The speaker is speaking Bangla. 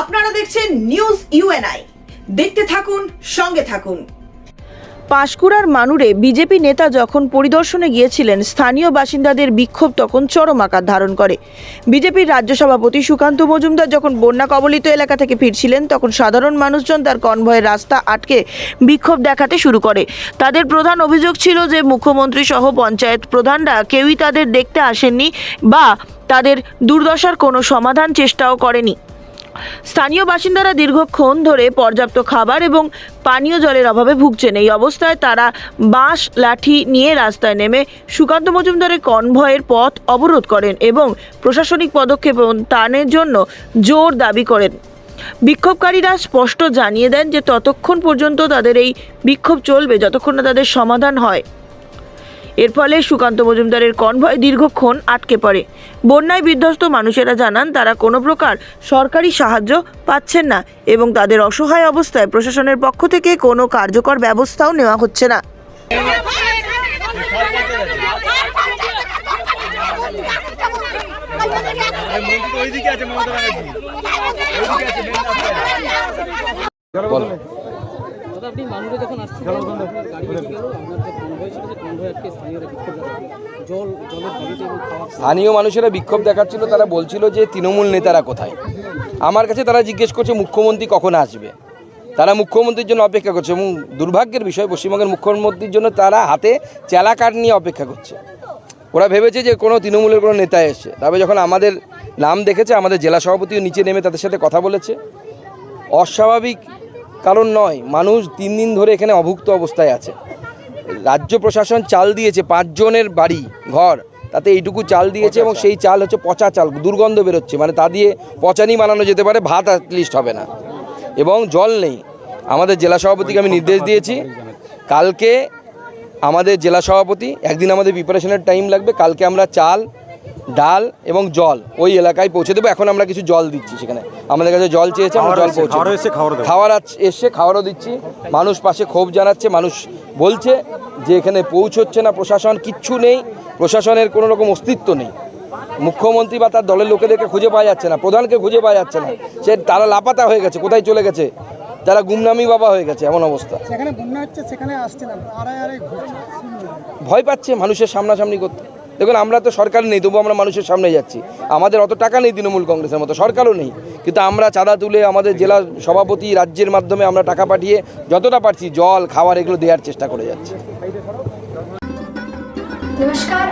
আপনারা দেখছেন নিউজ ইউএনআই। দেখতে থাকুন, সঙ্গে থাকুন। পাঁশকুড়ার মানুরে বিজেপি নেতা যখন পরিদর্শনে গিয়েছিলেন, স্থানীয় বাসিন্দাদের বিক্ষোভ তখন চরম আকার ধারণ করে। বিজেপির রাজ্য সভাপতি সুকান্ত মজুমদার যখন বন্যা কবলিত এলাকা থেকে ফিরছিলেন, তখন সাধারণ মানুষজন তার কনভয়ের রাস্তা আটকে বিক্ষোভ দেখাতে শুরু করে। তাদের প্রধান অভিযোগ ছিল যে, মুখ্যমন্ত্রী সহ পঞ্চায়েত প্রধানরা কেউই তাদের দেখতে আসেননি বা তাদের দুর্দশার কোনো সমাধান চেষ্টাও করেনি। স্থানীয় বাসিন্দারা দীর্ঘক্ষণ ধরে পর্যাপ্ত খাবার এবং পানীয় জলের অভাবে ভুগছেন। এই অবস্থায় তারা বাঁশ, লাঠি নিয়ে রাস্তায় নেমে সুকান্ত মজুমদারের কনভয়ের পথ অবরোধ করেন এবং প্রশাসনিক পদক্ষেপ টানের জন্য জোর দাবি করেন। বিক্ষোভকারীরা স্পষ্ট জানিয়ে দেন যে ততক্ষণ পর্যন্ত তাদের এই বিক্ষোভ চলবে, যতক্ষণ না তাদের সমাধান হয়। এর ফলে সুকান্ত মজুমদারের কনভয় দীর্ঘক্ষণ আটকে পড়ে। বন্যায় বিধ্বস্ত মানুষেরা জানান তারা কোনো প্রকার সরকারি সাহায্য পাচ্ছেন না এবং তাদের অসহায় অবস্থায় প্রশাসনের পক্ষ থেকে কোনো কার্যকর ব্যবস্থাও নেওয়া হচ্ছে না। মন্ত্রী তো ওইদিকে আছে মমতা ব্যানার্জি। ওইদিকে আছে যখন আসছিলেন গাড়ি গেল আপনার যে কনভয় ছিল যে কনভয় আজকে স্থানীয়রা বিক্ষোভ জল জলের দাবিতে এবং খাওয়া স্থানীয় মানুষেরা বিক্ষোভ দেখাচ্ছিল তারা বলছিল যে তৃণমূল নেতারা কোথায়? আমার কাছে তারা জিজ্ঞেস করছে মুখ্যমন্ত্রী কখন আসবে? তারা মুখ্যমন্ত্রীর জন্য অপেক্ষা করছে এবং দুর্ভাগ্যের বিষয় পশ্চিমবঙ্গের মুখ্যমন্ত্রীর জন্য তারা হাতে চেলা কাঠ নিয়ে অপেক্ষা করছে। ওরা ভেবেছে যে কোনো তৃণমূলের কোনো নেতা এসে তবে যখন আমাদের নাম দেখেছে আমাদের জেলা সভাপতিও নিচে নেমে তাদের সাথে কথা বলেছে। অস্বাভাবিক কারণ নয় মানুষ তিন দিন ধরে এখানে অভুক্ত অবস্থায় আছে। রাজ্য প্রশাসন চাল দিয়েছে পাঁচজনের বাড়ি ঘর তাতে এইটুকু চাল দিয়েছে এবং সেই চাল হচ্ছে পচা চাল দুর্গন্ধ বেরোচ্ছে মানে তা দিয়ে পচানি বানানো যেতে পারে ভাত লিস্ট হবে না। এবং জল নেই। আমাদের জেলা সভাপতিকে আমি নির্দেশ দিয়েছি। কালকে আমাদের জেলা সভাপতি একদিন আমাদের প্রিপারেশনের টাইম লাগবে কালকে আমরা চাল ডাল এবং জল ওই এলাকায় পৌঁছে দেবো। এখন আমরা কিছু জল দিচ্ছি সেখানে। আমাদের কাছে জল চেয়েছে আমরা জল পৌঁছে খাওয়ার এসছে খাওয়ারও দিচ্ছি। মানুষ পাশে ক্ষোভ জানাচ্ছে মানুষ বলছে যে এখানে পৌঁছচ্ছে না প্রশাসন কিচ্ছু নেই। প্রশাসনের কোনো রকম অস্তিত্ব নেই। মুখ্যমন্ত্রী বা তার দলের লোকেদেরকে খুঁজে পাওয়া যাচ্ছে না প্রধানকে খুঁজে পাওয়া যাচ্ছে না। সে তারা লাপাতা হয়ে গেছে কোথায় চলে গেছে? তারা গুমনামি বাবা হয়ে গেছে এমন অবস্থা। সেখানে বন্যা হচ্ছে সেখানে আসছে না আড়াই আড়াই ঘুরছে ভয় পাচ্ছে মানুষের সামনাসামনি করতে। দেখুন, আমরা তো সরকার নেই তবু আমরা মানুষের সামনে যাচ্ছি। আমাদের অত টাকা নেই তৃণমূল কংগ্রেসের মতো, সরকারও নেই। কিন্তু আমরা চাঁদা তুলে আমাদের জেলা সভাপতি রাজ্যের মাধ্যমে আমরা টাকা পাঠিয়ে যতটা পারছি জল, খাবার এগুলো দেওয়ার চেষ্টা করে যাচ্ছি। নমস্কার